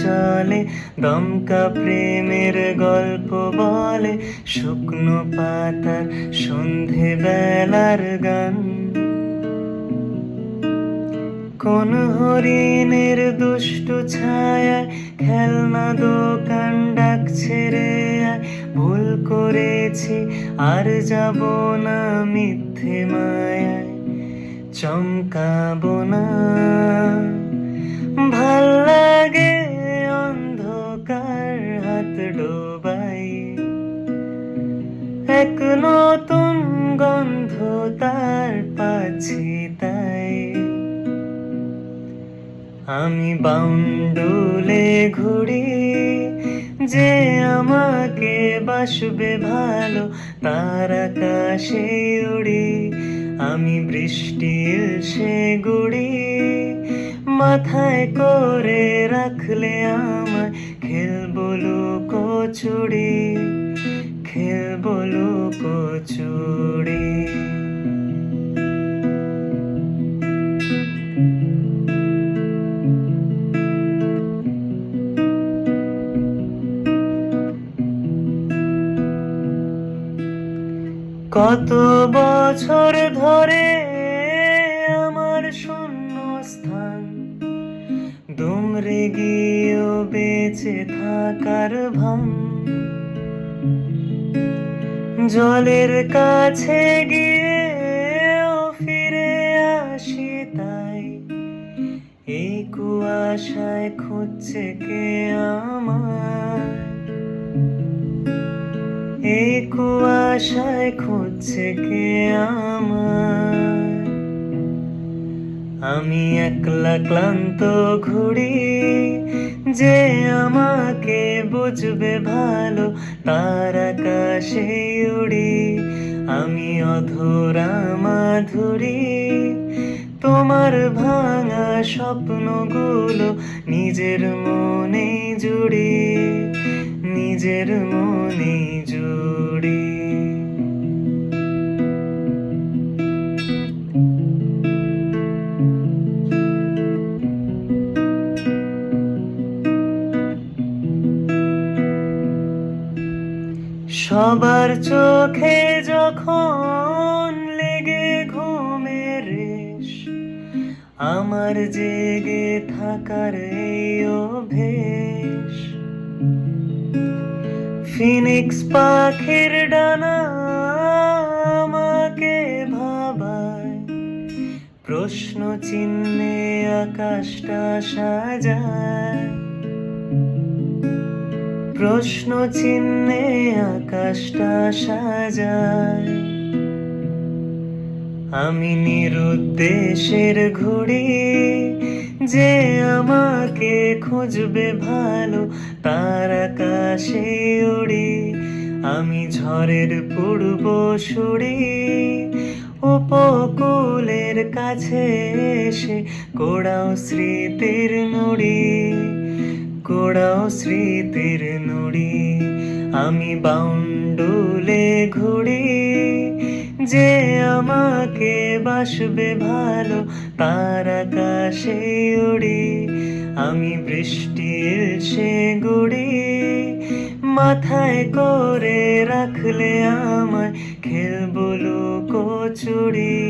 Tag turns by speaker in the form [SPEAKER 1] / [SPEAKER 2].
[SPEAKER 1] চলে, দমকা প্রেমের গল্প বলে, শুকনো পাতার সন্ধে বেলার গান কোন হরিণের দুষ্টু ছায়ায় খেলনা দোকান ডাকছে রে আয়। ভুল করেছি, আর যাব না মিথ্যে মায়ায়, চমকাবো না ভালো লাগে অন্ধকার হাত ডোবাই। এক নতুন গন্ধ তার পাচ্ছি তাই। আমি বাউন্ডুলে ঘুরি যে আমাকে বাসবে ভালো, তার আকাশে উড়ি। আমি বৃষ্টির সে গুড়ি মাথায় করে রাখলে আমায় খেলব লুকোচুরি খেলব লুকোচুরি কত বছর ধরে আমার স্থান দুমরে গিয়েও বেঁচে থাকার ভান জলের কাছে গিয়ে ফিরে আসি তাই। এই কুয়াশায় খুঁজছে কে আমার? এই কুয়াশায় খুঁজছে কে আমার? আমি একলা ক্লান্ত ঘুরি যে আমাকে বুঝবে ভালো, তার আকাশে উড়ি। আমি অধরা মাধুরী, তোমার ভাঙা স্বপ্নগুলো নিজের মনে জুড়ি, নিজের মনে জুড়ি। সবার চোখে যখন লেগে ঘুমের রেশ, আমার জেগে থাকার অভ্যেস। ফিনিক্স পাখির ডানা আমাকে ভাবায়, প্রশ্ন চিহ্নে আকাশটা সাজায়। প্রশ্ন চিহ্নে আকাশটা সাজায়। আমি নিরুদ্দেশের ঘুড়ি যে আমাকে খুঁজবে ভালো, তার আকাশে উড়ি। আমি ঝড়ের পূর্ব সুরি উপকূলের কাছে এসে কোড়াও স্মৃতির নুড়ি। কোড়াও স্মৃতির নুড়ি, আমি বাউন্ডুলে ঘুরি যে আমাকে বাসবে ভালো তার আকাশে উড়ি, আমি বৃষ্টির সে গুড়ি, মাথায় করে রাখলে আমায় খেলব লুকোচুরি